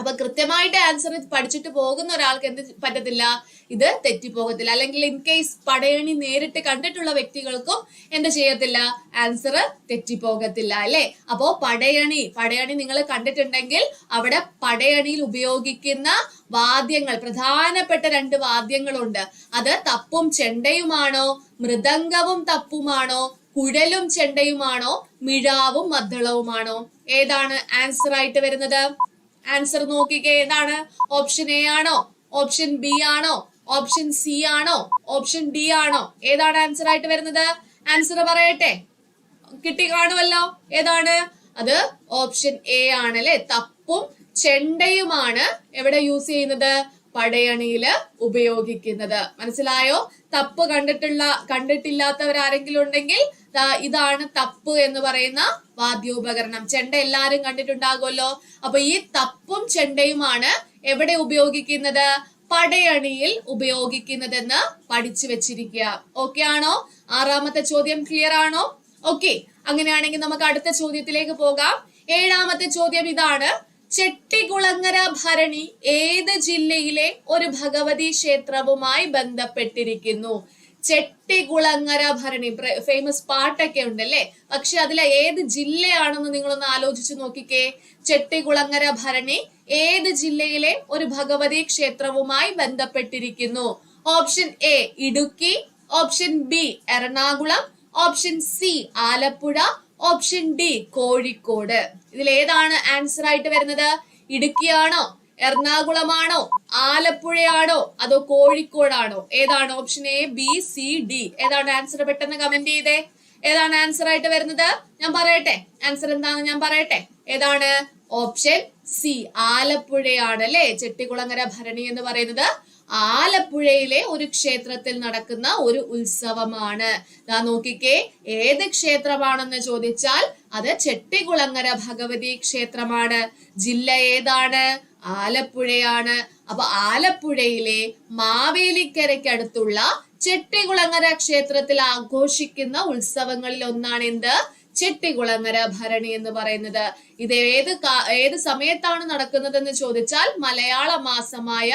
അപ്പൊ കൃത്യമായിട്ട് ആൻസർ പഠിച്ചിട്ട് പോകുന്ന ഒരാൾക്ക് എന്ത് പറ്റത്തില്ല? ഇത് തെറ്റിപ്പോകത്തില്ല. അല്ലെങ്കിൽ ഇൻ കേസ് പടയണി നേരിട്ട് കണ്ടിട്ടുള്ള വ്യക്തികൾക്കും എന്ത് ചെയ്യത്തില്ല? ആൻസർ തെറ്റിപ്പോകത്തില്ല അല്ലെ? അപ്പോ പടയണി പടയണി നിങ്ങൾ കണ്ടിട്ടുണ്ടെങ്കിൽ അവിടെ പടയണിയിൽ ഉപയോഗിക്കുന്ന വാദ്യങ്ങൾ പ്രധാനപ്പെട്ട രണ്ട് വാദ്യങ്ങളുണ്ട്. അത് തപ്പും ചെണ്ടയുമാണോ? മൃദംഗവും തപ്പുമാണോ? കുഴലും ചെണ്ടയുമാണോ? മിഴാവും മദ്ദളവുമാണോ? ഏതാണ് ആൻസർ ആയിട്ട് വരുന്നത്? ആൻസർ നോക്കിക്കേ ഏതാണ് ഓപ്ഷൻ എ ആണോ? ഓപ്ഷൻ ബി ആണോ? ഓപ്ഷൻ സി ആണോ? ഓപ്ഷൻ ഡി ആണോ? ഏതാണ് ആൻസർ ആയിട്ട് വരുന്നത്? ആൻസർ പറയട്ടെ. കിട്ടി കാണുമല്ലോ. ഏതാണ്? അത് ഓപ്ഷൻ എ ആണ് അല്ലെ? തപ്പും ചെണ്ടയുമാണ് എവിടെ യൂസ് ചെയ്യുന്നത്? പടയണിയിൽ ഉപയോഗിക്കുന്നത്. മനസ്സിലായോ? തപ്പ് കണ്ടിട്ടുള്ള കണ്ടിട്ടില്ലാത്തവർ ആരെങ്കിലും ഉണ്ടെങ്കിൽ ഇതാണ് തപ്പ് എന്ന് പറയുന്ന വാദ്യോപകരണം. ചെണ്ട എല്ലാരും കണ്ടിട്ടുണ്ടാകുമല്ലോ. അപ്പൊ ഈ തപ്പും ചെണ്ടയുമാണ് എവിടെ ഉപയോഗിക്കുന്നത്? പടയണിയിൽ ഉപയോഗിക്കുന്നതെന്ന് പഠിച്ചു വെച്ചിരിക്കുക. ഓക്കെ ആണോ? ആറാമത്തെ ചോദ്യം ക്ലിയർ ആണോ? ഓക്കെ അങ്ങനെയാണെങ്കിൽ നമുക്ക് അടുത്ത ചോദ്യത്തിലേക്ക് പോകാം. ഏഴാമത്തെ ചോദ്യം ഇതാണ്. ചെട്ടികുളങ്ങര ഭരണി ഏത് ജില്ലയിലെ ഒരു ഭഗവതി ക്ഷേത്രവുമായി ബന്ധപ്പെട്ടിരിക്കുന്നു? ചെട്ടികുളങ്ങര ഭരണി. ഫേമസ് പാട്ടൊക്കെ ഉണ്ടല്ലേ? പക്ഷെ അതിലെ ഏത് ജില്ലയാണെന്ന് നിങ്ങളൊന്ന് ആലോചിച്ചു നോക്കിക്കേ. ചെട്ടികുളങ്ങര ഭരണി ഏത് ജില്ലയിലെ ഒരു ഭഗവതി ക്ഷേത്രവുമായി ബന്ധപ്പെട്ടിരിക്കുന്നു? Option A Idukki. Option B Ernakulam. Option C Alappuzha. Option D Kozhikode. ഇതിൽ ഏതാണ് ആൻസർ ആയിട്ട് വരുന്നത്? ഇടുക്കിയാണോ? എറണാകുളമാണോ? ആലപ്പുഴയാണോ? അതോ കോഴിക്കോടാണോ? ഏതാണ് option A B C D ഏതാണ് ആൻസർ പെട്ടെന്ന് കമന്റ് ചെയ്തേ? ഏതാണ് ആൻസർ ആയിട്ട് വരുന്നത്? ഞാൻ പറയട്ടെ. ആൻസർ എന്താണെന്ന് ഞാൻ പറയട്ടെ. ഏതാണ് ഓപ്ഷൻ സി ആലപ്പുഴയാണ് അല്ലെ? ചെട്ടികുളങ്ങര ഭരണി എന്ന് പറയുന്നത്. ആലപ്പുഴയിലെ ഒരു ക്ഷേത്രത്തിൽ നടക്കുന്ന ഒരു ഉത്സവമാണ്. ദാ നോക്കിക്കേ ഏത് ക്ഷേത്രമാണെന്ന് ചോദിച്ചാൽ അത് ചെട്ടികുളങ്ങര ഭഗവതി ക്ഷേത്രമാണ്. ജില്ല ഏതാണ്? ആലപ്പുഴയാണ്. അപ്പൊ ആലപ്പുഴയിലെ മാവേലിക്കരയ്ക്കടുത്തുള്ള ചെട്ടികുളങ്ങര ക്ഷേത്രത്തിൽ ആഘോഷിക്കുന്ന ഉത്സവങ്ങളിൽ ഒന്നാണ് എന്ത്? ചെട്ടികുളങ്ങര ഭരണി എന്ന് പറയുന്നത്. ഇത് ഏത് ഏത് സമയത്താണ് നടക്കുന്നത് എന്ന് ചോദിച്ചാൽ മലയാള മാസമായ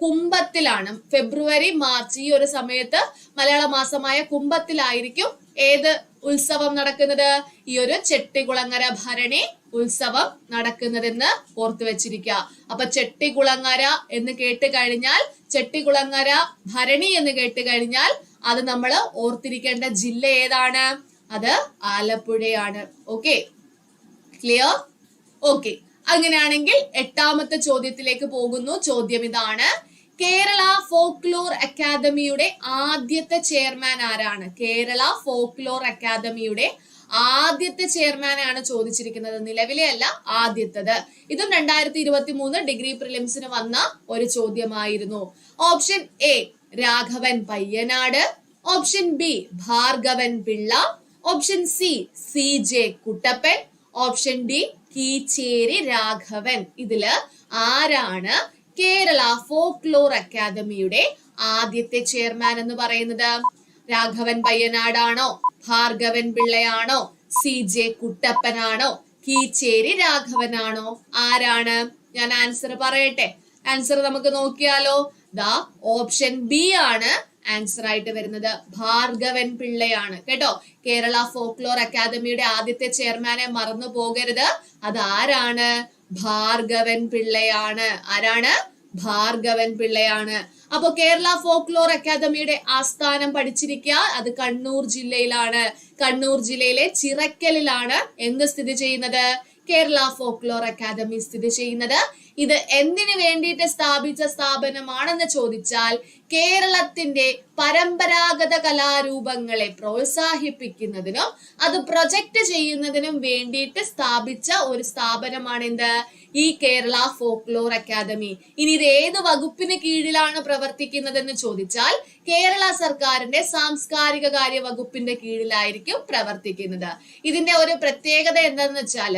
കുംഭത്തിലാണ്. ഫെബ്രുവരി മാർച്ച് ഈ ഒരു സമയത്ത് മലയാള മാസമായ കുംഭത്തിലായിരിക്കും. ഏത് ഉത്സവം നടക്കുന്നത്. ഈ ഒരു ചെട്ടികുളങ്ങര ഭരണി ഉത്സവം നടക്കുന്നതെന്ന് ഓർത്തു വെച്ചിരിക്കുക. അപ്പൊ ചെട്ടികുളങ്ങര എന്ന് കേട്ട് കഴിഞ്ഞാൽ ചെട്ടികുളങ്ങര ഭരണി എന്ന് കേട്ട് കഴിഞ്ഞാൽ അത് നമ്മൾ ഓർത്തിരിക്കേണ്ട ജില്ല ഏതാണ്? അത് ആലപ്പുഴയാണ്. ഓക്കെ ക്ലിയർ ഓക്കെ അങ്ങനെയാണെങ്കിൽ എട്ടാമത്തെ ചോദ്യത്തിലേക്ക് പോകുന്നു. ചോദ്യം ഇതാണ്. കേരള ഫോക്ലോർ അക്കാദമിയുടെ ആദ്യത്തെ ചെയർമാൻ ആരാണ്? കേരള ഫോക്ലോർ അക്കാദമിയുടെ ആദ്യത്തെ ചെയർമാനാണ് ചോദിച്ചിരിക്കുന്നത്. നിലവിലെ അല്ല ആദ്യത്തത്. ഇതും രണ്ടായിരത്തി ഇരുപത്തി മൂന്ന് ഡിഗ്രി പ്രിലിംസിന് വന്ന ഒരു ചോദ്യമായിരുന്നു. Option A Raghavan Payyanad. Option B Bhargavan Pillai. Option C C J Kuttappan. Option D Keecheri Raghavan. ഇതിൽ ആരാണ് കേരള ഫോക്ലോർ അക്കാദമിയുടെ ആദ്യത്തെ ചെയർമാൻ എന്ന് പറയുന്നത് രാഘവൻ പയ്യനാടാണോ? ഭാർഗവൻ പിള്ളയാണോ? സി ജെ കുട്ടപ്പനാണോ? കീച്ചേരി രാഘവനാണോ? ആരാണ്? ഞാൻ ആൻസർ പറയട്ടെ. ആൻസർ നമുക്ക് നോക്കിയാലോ. ദാ ഓപ്ഷൻ ബി ആണ് ആൻസർ ആയിട്ട് വരുന്നത്. ഭാർഗവൻ പിള്ളയാണ്. കേട്ടോ? കേരള ഫോക്ലോർ അക്കാദമിയുടെ ആദ്യത്തെ ചെയർമാനെ മറന്നു പോകരുത്. അത് ആരാണ്? ഭാർഗവൻ പിള്ളയാണ്. ആരാണ്? ഭാർഗവൻ പിള്ളയാണ്. അപ്പൊ കേരള ഫോക്ലോർ അക്കാദമിയുടെ ആസ്ഥാനം പഠിച്ചിരിക്കുക. അത് കണ്ണൂർ ജില്ലയിലാണ്. കണ്ണൂർ ജില്ലയിലെ ചിറക്കലിലാണ് എന്ത് സ്ഥിതി ചെയ്യുന്നത്? കേരള ഫോക്ലോർ അക്കാദമി സ്ഥിതി ചെയ്യുന്നത്? ഇത് എന്തിനു വേണ്ടിയിട്ട് സ്ഥാപിച്ച സ്ഥാപനമാണെന്ന് ചോദിച്ചാൽ കേരളത്തിന്റെ പരമ്പരാഗത കലാരൂപങ്ങളെ പ്രോത്സാഹിപ്പിക്കുന്നതിനും അത് പ്രൊജക്ട് ചെയ്യുന്നതിനും വേണ്ടിയിട്ട് സ്ഥാപിച്ച ഒരു സ്ഥാപനമാണ് എന്ത്? ഈ കേരള ഫോക്ലോർ അക്കാദമി. ഇനി ഇത് ഏത് വകുപ്പിന് കീഴിലാണ് പ്രവർത്തിക്കുന്നതെന്ന് ചോദിച്ചാൽ കേരള സർക്കാരിന്റെ സാംസ്കാരിക കാര്യ വകുപ്പിന്റെ കീഴിലായിരിക്കും പ്രവർത്തിക്കുന്നത്. ഇതിന്റെ ഒരു പ്രത്യേകത എന്താണെന്ന് വെച്ചാൽ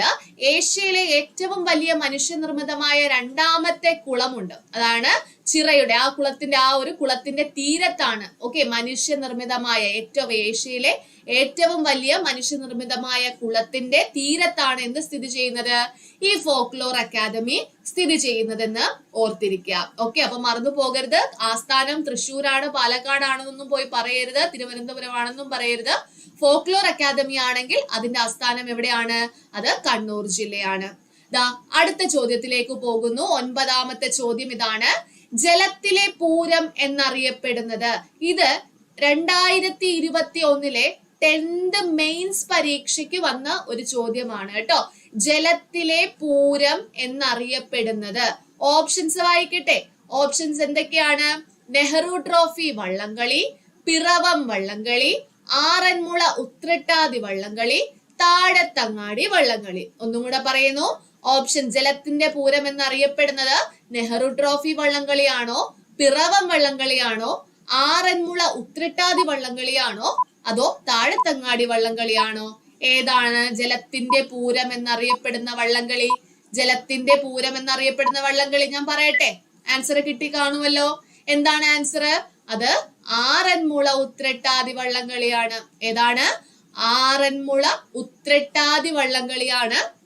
ഏഷ്യയിലെ ഏറ്റവും വലിയ മനുഷ്യനിർമ്മിതമായ രണ്ടാമത്തെ കുളമുണ്ട്. അതാണ് ചിറയുടെ ആ കുളത്തിന്റെ ആ ഒരു കുളത്തിന്റെ തീരത്താണ്. ഓക്കെ മനുഷ്യനിർമ്മിതമായ ഏറ്റവും ഏഷ്യയിലെ ഏറ്റവും വലിയ മനുഷ്യനിർമ്മിതമായ കുളത്തിന്റെ തീരത്താണ് എന്ത് സ്ഥിതി ചെയ്യുന്നത്? ഈ ഫോക്ലോർ അക്കാദമി സ്ഥിതി ചെയ്യുന്നതെന്ന് ഓർത്തിരിക്കുക. ഓക്കെ അപ്പൊ മറന്നു പോകരുത്. ആസ്ഥാനം തൃശ്ശൂരാണ് പാലക്കാടാണെന്നൊന്നും പോയി പറയരുത്. തിരുവനന്തപുരമാണെന്നും പറയരുത്. ഫോക്ലോർ അക്കാദമി ആണെങ്കിൽ അതിന്റെ ആസ്ഥാനം എവിടെയാണ്? അത് കണ്ണൂർ ജില്ലയാണ്. ദാ അടുത്ത ചോദ്യത്തിലേക്ക് പോകുന്നു. ഒൻപതാമത്തെ ചോദ്യം ഇതാണ്. ജലത്തിലെ പൂരം എന്നറിയപ്പെടുന്നത്. ഇത് രണ്ടായിരത്തി ഇരുപത്തി ഒന്നിലെ ടെൻത് മെയിൻസ് പരീക്ഷയ്ക്ക് വന്ന ഒരു ചോദ്യമാണ് കേട്ടോ. ജലത്തിലെ പൂരം എന്നറിയപ്പെടുന്നത്. ഓപ്ഷൻസ് വായിക്കട്ടെ. ഓപ്ഷൻസ് എന്തൊക്കെയാണ്? നെഹ്റു ട്രോഫി വള്ളംകളി പിറവം വള്ളംകളി ആറന്മുള ഉത്രട്ടാതി വള്ളംകളി താഴത്തങ്ങാടി വള്ളംകളി. ഒന്നും കൂടെ പറയുന്നു. ഓപ്ഷൻ ജലത്തിന്റെ പൂരം എന്നറിയപ്പെടുന്നത് നെഹ്റു ട്രോഫി വള്ളംകളിയാണോ പിറവം വള്ളംകളിയാണോ ആറന്മുള ഉത്രട്ടാതി വള്ളംകളിയാണോ അതോ താഴത്തങ്ങാടി വള്ളംകളിയാണോ? ഏതാണ് ജലത്തിന്റെ പൂരം എന്നറിയപ്പെടുന്ന വള്ളംകളി? ജലത്തിന്റെ പൂരം എന്നറിയപ്പെടുന്ന വള്ളംകളി ഞാൻ പറയട്ടെ. ആൻസർ കിട്ടി കാണുമല്ലോ. എന്താണ് ആൻസർ അത് ആറന്മുള ഉത്രട്ടാതി വള്ളംകളിയാണ്. ഏതാണ്? ആറന്മുള ഉത്രട്ടാതി വള്ളംകളിയാണ്.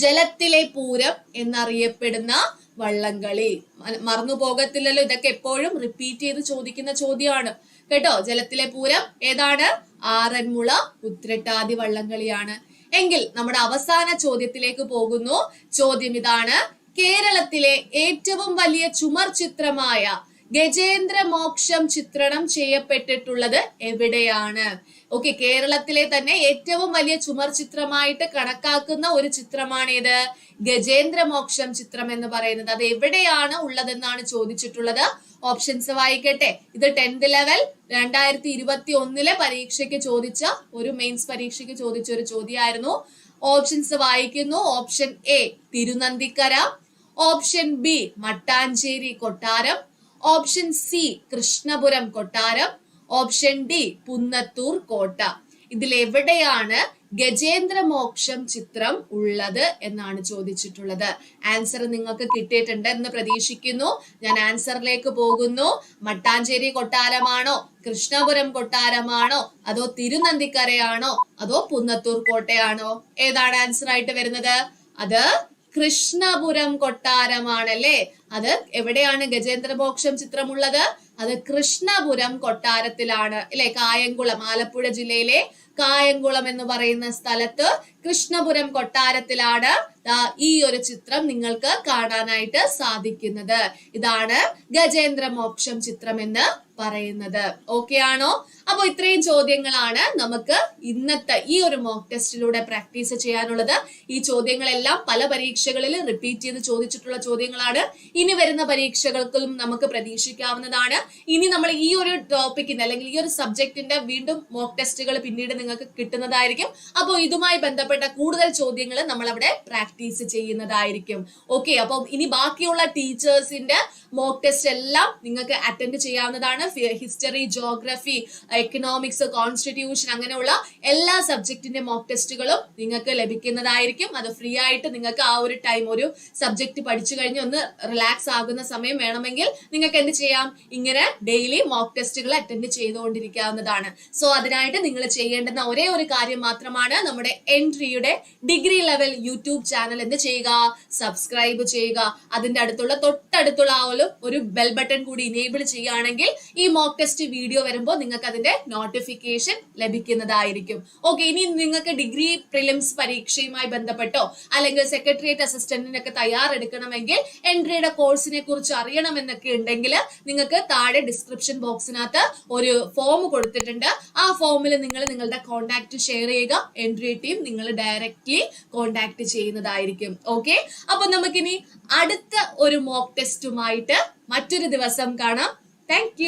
ജലത്തിലെ പൂരം എന്നറിയപ്പെടുന്ന വള്ളംകളി. മറന്നു പോകത്തില്ലല്ലോ ഇതൊക്കെ എപ്പോഴും റിപ്പീറ്റ് ചെയ്ത് ചോദിക്കുന്ന ചോദ്യമാണ്. കേട്ടോ? ജലത്തിലെ പൂരം ഏതാണ്? ആറന്മുള ഉത്രട്ടാതി വള്ളംകളിയാണ്. എങ്കിൽ നമ്മുടെ അവസാന ചോദ്യത്തിലേക്ക് പോകുന്നു. ചോദ്യം ഇതാണ്. കേരളത്തിലെ ഏറ്റവും വലിയ ചുമർ ചിത്രമായ ഗജേന്ദ്ര മോക്ഷം ചിത്രണം ചെയ്യപ്പെട്ടിട്ടുള്ളത് എവിടെയാണ്? ഓക്കെ കേരളത്തിലെ തന്നെ ഏറ്റവും വലിയ ചുമർ ചിത്രമായിട്ട് കണക്കാക്കുന്ന ഒരു ചിത്രമാണേത് ഗജേന്ദ്രമോക്ഷം ചിത്രം എന്ന് പറയുന്നത്. അത് എവിടെയാണ് ഉള്ളതെന്നാണ് ചോദിച്ചിട്ടുള്ളത്. ഓപ്ഷൻസ് വായിക്കട്ടെ. ഇത് ടെൻത്ത് ലെവൽ രണ്ടായിരത്തി ഇരുപത്തി ഒന്നിലെ പരീക്ഷയ്ക്ക് ചോദിച്ച ഒരു മെയിൻസ് പരീക്ഷയ്ക്ക് ചോദിച്ച ഒരു ചോദ്യമായിരുന്നു. ഓപ്ഷൻസ് വായിക്കുന്നു. Option A Thirunandikkara. Option B Mattancherry കൊട്ടാരം. ഓപ്ഷൻ സി കൃഷ്ണപുരം കൊട്ടാരം. ഓപ്ഷൻ ഡി പുന്നത്തൂർ കോട്ട. ഇതിൽ എവിടെയാണ് ഗജേന്ദ്രമോക്ഷം ചിത്രം ഉള്ളത് എന്നാണ് ചോദിച്ചിട്ടുള്ളത്. ആൻസർ നിങ്ങൾക്ക് കിട്ടിയിട്ടുണ്ട് എന്ന് പ്രതീക്ഷിക്കുന്നു. ഞാൻ ആൻസറിലേക്ക് പോകുന്നു. മട്ടാഞ്ചേരി കൊട്ടാരമാണോ? കൃഷ്ണപുരം കൊട്ടാരമാണോ? അതോ തിരുനന്ദിക്കരയാണോ അതോ പുന്നത്തൂർ കോട്ടയാണോ? ഏതാണ് ആൻസർ ആയിട്ട് വരുന്നത്? അത് കൃഷ്ണപുരം കൊട്ടാരമാണല്ലേ? അത് എവിടെയാണ് ഗജേന്ദ്രമോക്ഷം ചിത്രമുള്ളത് അത് കൃഷ്ണപുരം കൊട്ടാരത്തിലാണ്. അല്ലെ കായംകുളം ആലപ്പുഴ ജില്ലയിലെ കായംകുളം എന്ന് പറയുന്ന സ്ഥലത്ത് കൃഷ്ണപുരം കൊട്ടാരത്തിലാണ് ഈ ഒരു ചിത്രം നിങ്ങൾക്ക് കാണാനായിട്ട് സാധിക്കുന്നത്. ഇതാണ് ഗജേന്ദ്ര മോക്ഷം ചിത്രം എന്ന് പറയുന്നത്. ഓക്കെ ആണോ? അപ്പൊ ഇത്രയും ചോദ്യങ്ങളാണ് നമുക്ക് ഇന്നത്തെ ഈ ഒരു മോക്ക് ടെസ്റ്റിലൂടെ പ്രാക്ടീസ് ചെയ്യാനുള്ളത്. ഈ ചോദ്യങ്ങളെല്ലാം പല പരീക്ഷകളിൽ റിപ്പീറ്റ് ചെയ്ത് ചോദിച്ചിട്ടുള്ള ചോദ്യങ്ങളാണ്. ഇനി വരുന്ന പരീക്ഷകൾക്കും നമുക്ക് പ്രതീക്ഷിക്കാവുന്നതാണ്. ഇനി നമ്മൾ ഈ ഒരു ടോപ്പിക്കിന്റെ അല്ലെങ്കിൽ ഈ ഒരു സബ്ജക്റ്റിന്റെ വീണ്ടും മോക്ക് ടെസ്റ്റുകൾ പിന്നീട് നിങ്ങൾക്ക് കിട്ടുന്നതായിരിക്കും. അപ്പോൾ ഇതുമായി ബന്ധപ്പെട്ട കൂടുതൽ ചോദ്യങ്ങൾ നമ്മൾ അവിടെ പ്രാക്ടീസ് ചെയ്യുന്നതായിരിക്കും. ഓക്കെ അപ്പം ഇനി ബാക്കിയുള്ള ടീച്ചേഴ്സിന്റെ മോക്ക് ടെസ്റ്റ് എല്ലാം നിങ്ങൾക്ക് അറ്റൻഡ് ചെയ്യാവുന്നതാണ്. ഹിസ്റ്ററി ജോഗ്രഫി എക്കണോമിക്സ് കോൺസ്റ്റിറ്റ്യൂഷൻ അങ്ങനെയുള്ള എല്ലാ സബ്ജക്റ്റിന്റെ മോക്ക് ടെസ്റ്റുകളും നിങ്ങൾക്ക് ലഭിക്കുന്നതായിരിക്കും. അത് ഫ്രീ ആയിട്ട് നിങ്ങൾക്ക് ആ ഒരു ടൈം ഒരു സബ്ജക്ട് പഠിച്ചു കഴിഞ്ഞ് ഒന്ന് റിലാക്സ് ആകുന്ന സമയം വേണമെങ്കിൽ നിങ്ങൾക്ക് എന്ത് ചെയ്യാം? ഇങ്ങനെ ഡെയിലി മോക്ക് ടെസ്റ്റുകൾ അറ്റൻഡ് ചെയ്തുകൊണ്ടിരിക്കാവുന്നതാണ്. സോ അതിനായിട്ട് നിങ്ങൾ ചെയ്യേണ്ടുന്ന ഒരേ ഒരു കാര്യം മാത്രമാണ് നമ്മുടെ എൻട്രിയുടെ ഡിഗ്രി ലെവൽ യൂട്യൂബ് ചാനൽ എന്ത് ചെയ്യുക. സബ്സ്ക്രൈബ് ചെയ്യുക. അതിന്റെ അടുത്തുള്ള തൊട്ടടുത്തുള്ള ആ ഒരു ഒരു ബെൽ ബട്ടൺ കൂടി ഇനേബിൾ ചെയ്യുകയാണെങ്കിൽ ഈ മോക്ക് ടെസ്റ്റ് വീഡിയോ വരുമ്പോൾ നിങ്ങൾക്ക് അതിന്റെ നോട്ടിഫിക്കേഷൻ ലഭിക്കുന്നതായിരിക്കും. ഓക്കെ ഇനി നിങ്ങൾക്ക് ഡിഗ്രി പ്രിലിംസ് പരീക്ഷയുമായി ബന്ധപ്പെട്ടോ അല്ലെങ്കിൽ സെക്രട്ടേറിയറ്റ് അസിസ്റ്റന്റിനൊക്കെ തയ്യാറെടുക്കണമെങ്കിൽ എൻട്രിയുടെ കോഴ്സിനെ കുറിച്ച് അറിയണമെന്നൊക്കെ ഉണ്ടെങ്കിൽ നിങ്ങൾക്ക് താഴെ ഡിസ്ക്രിപ്ഷൻ ബോക്സിനകത്ത് ഒരു ഫോം കൊടുത്തിട്ടുണ്ട്. ആ ഫോമിൽ നിങ്ങൾ നിങ്ങളുടെ കോൺടാക്ട് ഷെയർ ചെയ്യുക. എൻട്രി ടീം നിങ്ങൾ ഡയറക്റ്റ്ലി കോൺടാക്ട് ചെയ്യുന്നതായിരിക്കും. ഓക്കെ അപ്പൊ നമുക്കിനി അടുത്ത ഒരു മോക്ക് ടെസ്റ്റുമായിട്ട് മറ്റൊരു ദിവസം കാണാം. താങ്ക്